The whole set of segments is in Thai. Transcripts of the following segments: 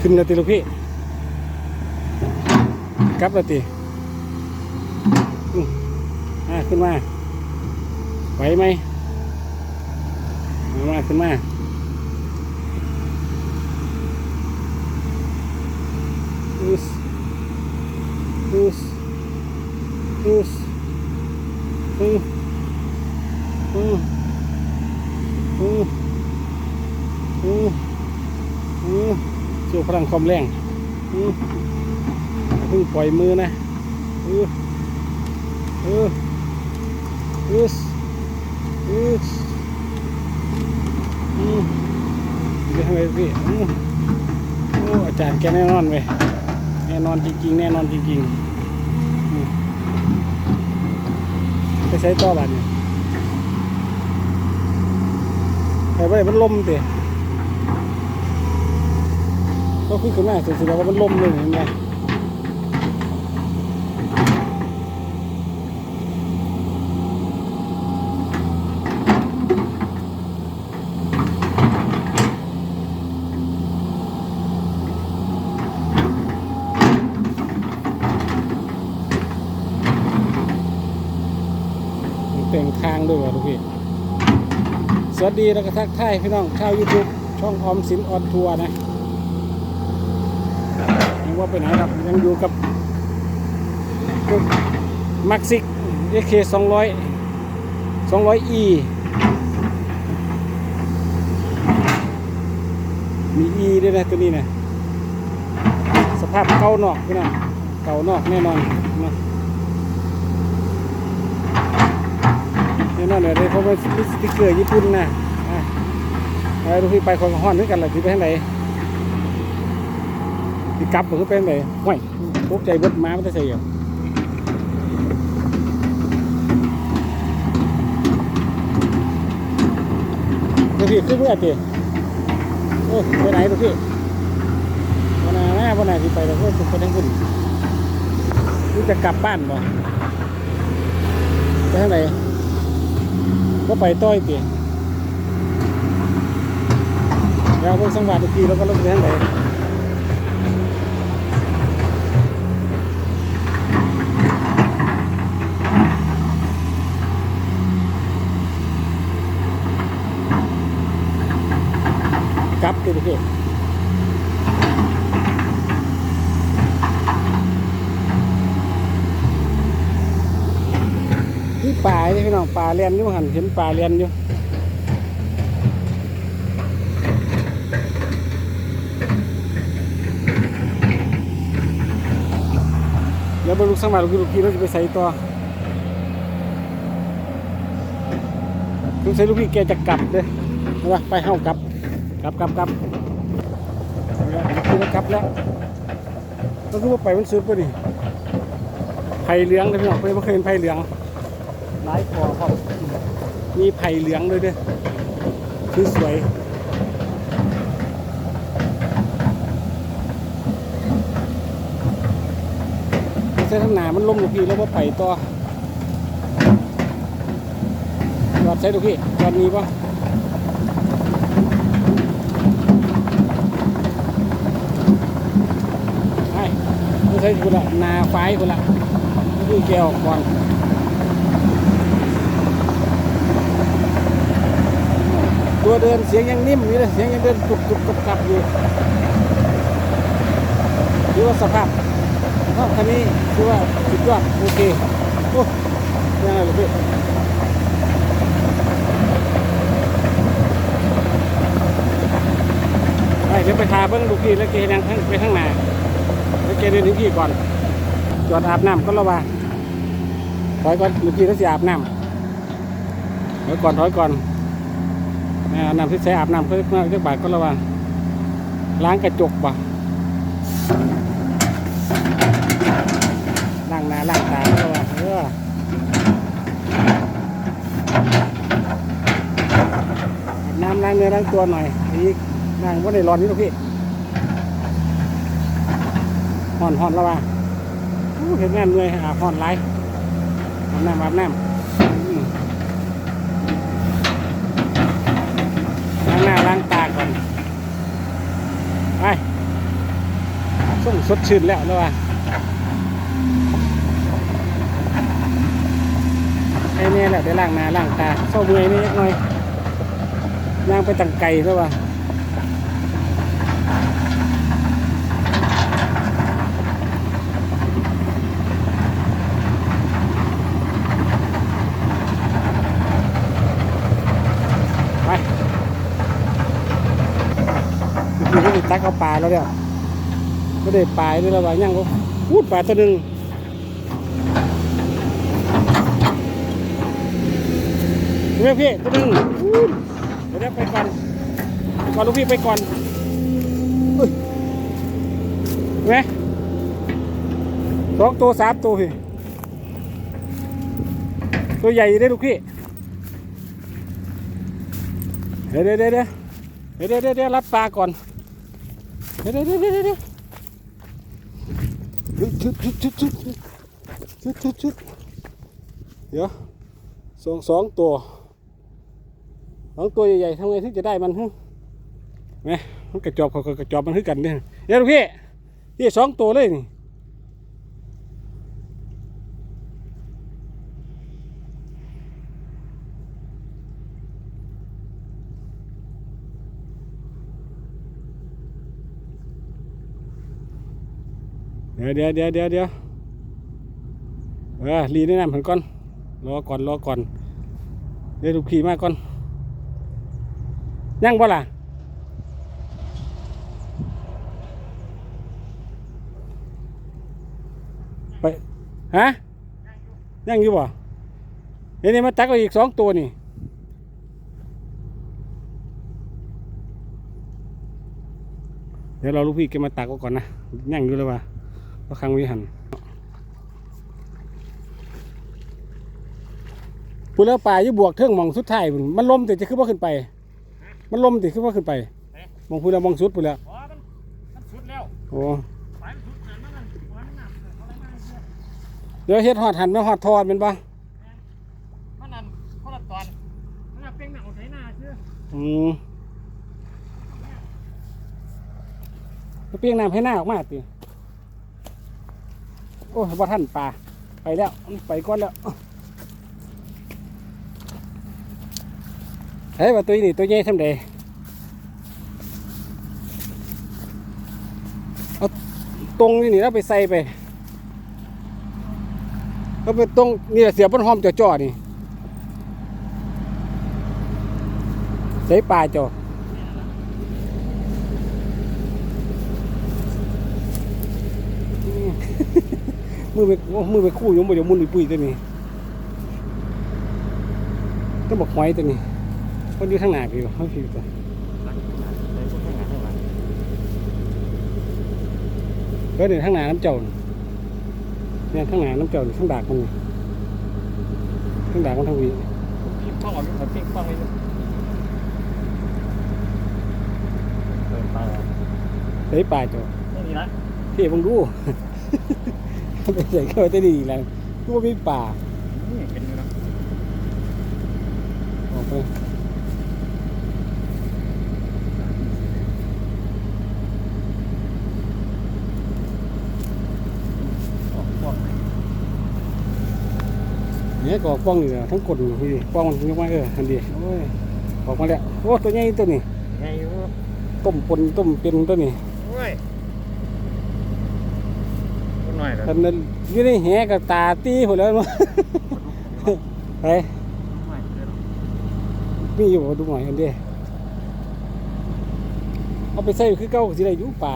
ขึ้นแล้วติลูกพี่กลับแล้วติอื้ออ่าขึ้นมาไหวไหมมาขึ้นมาอุสอุสอุสอืออืออืออือ โชว์พลังความแรงเพิ่งปล่อยมือนะอืออืออืออืออือเดี๋ยวไมพี่อือโอ้อาจารย์แกแน่นอนเว้ยแน่นอนจริงๆ แน่นอนจริงๆไปใช้ต่อบัดเนี่ยไปไปมันลมเตะ ก็ขึ้นขึ้นมาสุดๆแล้วว่ามันลมเลยเห็นไหมเต่งทางด้วยว่ะทุกพี่ สวัสดีแล้วก็ทักทายพี่น้องชาวยูทูบช่องออมสินออนทัวร์นะ ว่าไปไหนครับ ยังอยู่กับมักซิกเอเคสองร้อยสองร้อยอีมีอีด้วยนะตัวนี้นะสภาพเก่านอกพี่น้องเก่านอกแน่นอนนะแน่นอนเลยเพราะว่ามีสติ๊กเกอร์ญี่ปุ่นนะอะเอาดูพี่ไปคนห้อนด้วยกันเลยที่ไปทางไหน ที่กลับหรือไปทางไหนห่วยตกใจเบิดม้าไม่ได้ใส่เหรอดูพี่ขึ้นเมื่อตีโอ้ไปไหนดูพี่วันไหนนะวันไหนที่ไปเราก็ไปทางคุณนี่จะกลับบ้านบ่ไปทางไหนก็ไปต้อยเตีเราเพิ่งสังวาดอีกทีแล้วก็ลงไปทางไหน กลับตัวพี่นี่ป่าเนี่ยพี่น้องป่าเรียนอยู่หันเห็นป่าเรียนอยู่เดี๋ยวบรรลุกสังวาดลูกพี่เราจะไปใส่ต่อคุณใส่ลูกพี่แกจะกลับเลยเอาวะไปเข้ากลับ กลับกลับกลับเอาละลูกพี่เรากลับแล้วก็คือว่าไปมันสุดพอดีไผ่เหลืองเลยพี่น้องเพื่อนเมื่อคืนไผ่เหลืองหลายคอครับมีไผ่เหลืองด้วยเด้วยคือสวยเส้นข้างหน้ามันล่มลูกพี่แล้วว่าไปต่อจอดใช่ลูกพี่จอดมีปะใช่ไม่ ใช่คุณละนาไฟคุณละนี่แกออกก่อนตัวเดินเสียงยังนิ่มอยู่เลยเสียงยังเดินกรุบกรุบกรุบกรับอยู่ถือว่าสภาพรอบคันนี้ถือว่าสุดยอดโอเคโอ้ยังไงลูกพี่ไปเดี๋ยวไปทาเบิ้งลูกพี่แล้วเกยังข้งไปข้างหน้า แล้วเกเดินถึงพี่ก่อน จอดอาบน้ำก็ระว่าถอยก่อนลูกพี่แล้วสิอาบน้ำถอยก่อนถอยก่อนน้ำที่ใช้อาบน้ำเพื่อเพื่อเรียกบาทก็ระวังล้างกระจกบ่ล้างหน้าล้างตาก็ระวังเออน้ำล้างเนื้อล้างตัวหน่อยอีกล้างว่าในร้อนนี่ลูกพี่ ห่อนห่อนระวังอู้เห็นงานเหนื่อยอาห่อนไรอาบน้ำอาบน้ำอืมล้างหน้าล้างตาก่อนไปส่งสดชื่นแล้วแล้วว่ะไอ้เนี่ยแหละได้ล้างหน้าล้างตาเศร้าเมื่อยนี่ยักหน่อยย่างไปตังไก่แล้วว่ะ ตักเอาปลาแล้วเดี๋ยวไม่ได้ปลาด้วยแล้วว่าย่างก็พูดปลาตัวหนึ่งเรียกพี่ตัวหนึ่งเดี๋ยวไปก่อนก่อนลูกพี่ไปก่อนเฮ้ยเห็นไหมสองตัวสามตัวพี่ตัวใหญ่ได้ลูกพี่เดี๋ยวเดี๋ยวเดี๋ยวเดี๋ยวเดี๋ยวเดี๋ยวเดี๋ยวรับปลาก่อน เดี๋ยวเดี๋ยวเดี๋ยวเดี๋ยวชุดชุดชุดชุดชุดชุดชุดเดี๋ยวสองสองตัวสองตัวใหญ่ๆทำไงถึงจะได้มันฮึแหมมันกระจอบเขากระจอบมันคือกันเนี่ยเดี๋ยวพี่นี่สองตัวเลยนี่ เดี๋ยวเดี๋ยวเดี๋ยวเดี๋ยวเดี๋ยวเออรีแนะนำผมก่อน รอก่อนรอก่อน เดี๋ยวลูกพี่มาก่อน ยังบ่ล่ะไปฮะยังอยู่บ่เดี๋ยวนี้มาตักเอาอีกสองตัวนี่เดี๋ยวเราลูกพี่แกมาตักก่อนนะยั่งอยู่เลยว่ะ เพราะครั้งวิหันพูดแล้วป่าอยู่บวกเทิงหมองสุดท้ายพุ่นมันลมแต่จะขึ้นว่าขึ้นไป มันลมติขึ้นว่าขึ้นไปมองพูดแล้วมองสุดพูดแล้วอ๋อมันมันสุดแล้วโอ้ไปมันสุดนั่นมันนั่นหัวมันหนักเขาได้ง่ายเสียเดี๋ยวเฮ็ดหอดหันมาหอดทอดเป็นปะมันนั่นคนละตอนมันน่ะเป็นหนังเอาใช้หน้าเชื่ออืมเปรี้ยงน้ำให้หน้าออกมาติโอ้ยว่าท่านป่าไปแล้วไปก่อนแล้วเฮ้ยว่าตัวนี้ตัวใหญ่ทำเดเอาตรงนี่นี่แล้วไปใส่ไปเอาไปตรงนี่เสียบบนหอมจ่อๆนี่ใส่ปลาจ่อ มือไปโอ้มือไปคู่อยมบ่เดี๋ยวมุนไปปุ้ยตัวนี้ต้องบอกหอยตัวนี้คนอยู่ทางหน้าพี่เขาพี่ตัวเฮ้ยเดี๋ยวทางหน้าน้ำเจ้าน่ะเนี่ยทางหน้าน้ำเจ้านี่ทางดากมันนี่ทางดากมันทางวีพี่ป้องเอาเอาพี่ป้องไว้เลยเดินไปแล้วเฮ้ยปลาจ่อนี่นี่นะพี่ผมดู ไปใส่เข้าไปได้ดีแล้วกูว่ามีป่านี่เป็นอยู่นะออกไปออกพวกเนี่ยก็ป้องอยู่แล้วทั้งกดอยู่พี่ป้องมันยกมาเออทันดีโอ้ยออกมาแล้วโอ้ตัวใหญ่ตัวนี้ไงอยู่ต้มปนต้มเป็นตัวนี้ โอ้ยคน หน่อยเลยท่านนั้นอยู่ในแหกับตาตีหมดแล้วมั้งไปมีอยู่บ่ดูหน่อยกันดิเอาไปใส่คือเก่าสิได้อยู่ป่า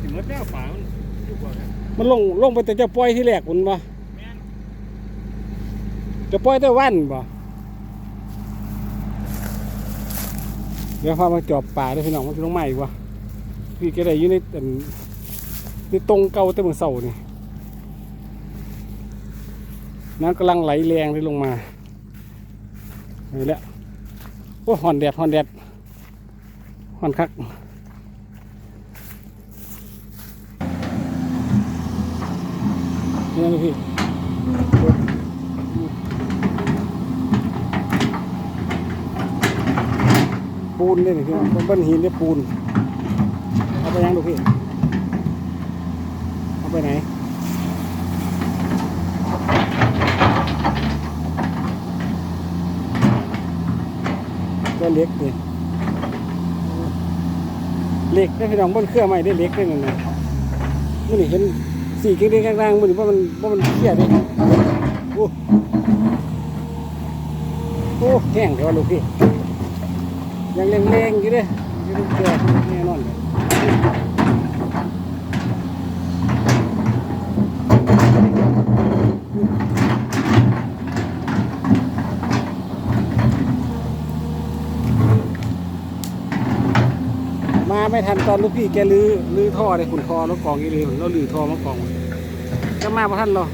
ถึงมดแล้วป่ามันอยู่กว่ากันมันลงลงไปแต่เจะปล่อยที่แรกคุณบ่แม่นจะปล่อยแต่วันบ่เดี๋ยวพามาจอบป่าเด้อพี่น้องมันจะลงใหม่วะพี่แกได้อยู่ในอั นในตรงเก่าแต่เมื่อเสาร์นี่น้ำกำลังไหลแรงเลยลงมานี่แหละโอ้หอนแดดหอนแดดหอนคักนี่นะพี่ปูนเนี่ยพี่น้องเป็นหินเนี่ยปูนเอาไปยังดูพี่ ไปไหนตัวเล็กเลยเล็กได้พี่น้องบนเครื่องใหม่ได้เล็กได้นั่นนะมันเห็นสีเก่งๆกลางๆมันนี่ว่ามันว่ามันเครียดเลยโอ้โอ้แห้งเดี๋ยวลูกพี่ยังแรงๆอยู่เด้อยังเกลือแน่นอนเลยมา ไม่ทันตอนลูกพี่แกลื้อลื้อท่อเลยขุนคอแล้วกองอีเลยเราลื้อท่อมากองจะมาพระท่านหรอ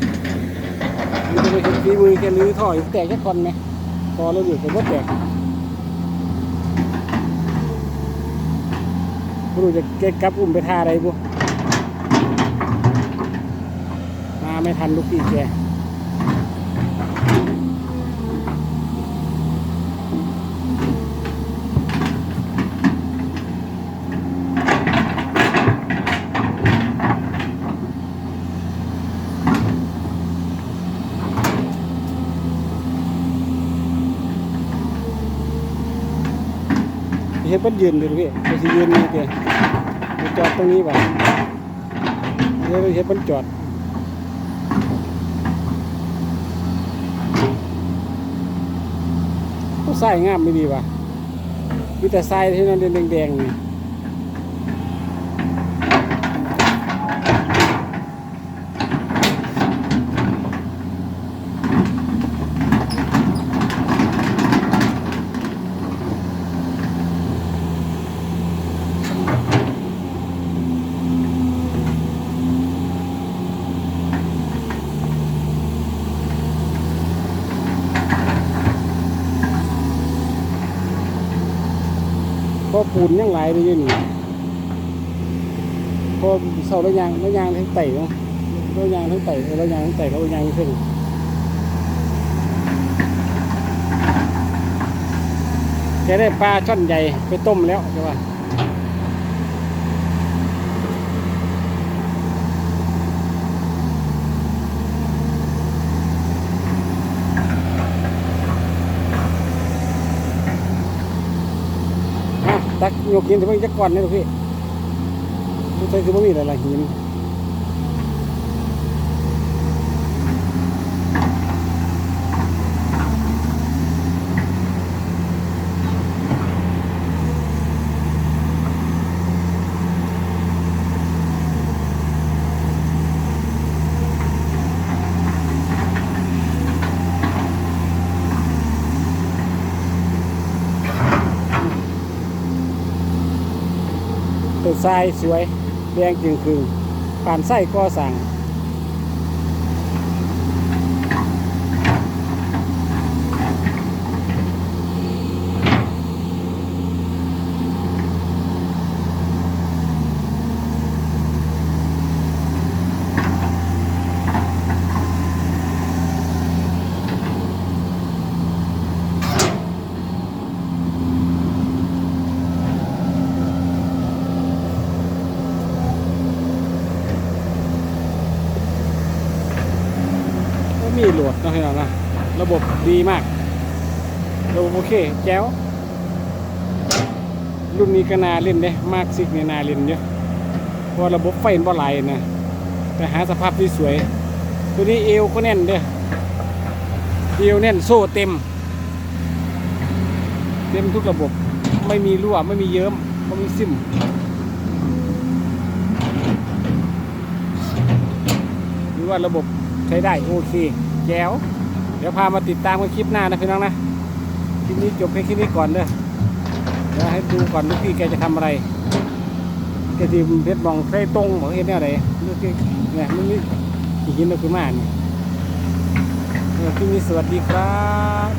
มันจะไปเห็นฝีมือแกลื้อท่ออยู่แตกแค่คนไหมพอเราลื้อไปก็แตกไม่รู้จะเก็บกลับอุ้มไปท่าอะไรบุมาไม่ทันลูกพี่แก มันยืนเลยพี่มันสิยืนนี่เดียวมันจอดตรงนี้ป่ะเดี๋ยวเห็นมันจอดก็ใส่งามไม่ดีว่ะมีแต่ใส่ที่นั่นแดงๆนี่ อปูนยังไหลเลยอยู่นี่พอเสาระยางระยางทั้งไต่เนาะระยางทั้งไต่ระยางทั้งไต่เขาระยางขึ้นแกได้ปลาช่อนใหญ่ไปต้มแล้วใช่ป่ะ ตักยกหินถึงมันจะก่อนนี่ลูกพี่ไม่ใช่คือมันมีอะไรหิน ทรายสวยแดงจึงคือผ่านไส้ก็สั่งก็มีโหลดนะพี่น้องนะระบบ ดีมากระบบโอเคแจ๋วรุ่นนี้ก็นาเล่นเด้มากซิกเนี่ยนาเล่นเยอะเพราะระบบไฟมันบ่ไหลนะแต่หาสภาพที่สวย ตัวนี้เอวก็แน่นเด้อเอวแน่นโซ่เต็ม เต็มทุกระบบไม่มีรั่วไม่มีเยิ้มไม่มีซิมหรือว่าระบบใช้ได้โอเคแจ๋ว เดี๋ยวพามาติดตามกันคลิปหน้านะพี่น้องนะคลิปนี้จบแค่คลิปนี้ก่อนเด้อเดี๋ยวให้ดูก่อนลูกพี่แกจะทำอะไรแกทีเพชรมองใส่ตรงมอกเอ็นเนวไรลูกพี่เนี่ยมันนี่หินเราคือมาเนี่ยคลิปนี้สวัสดีครับ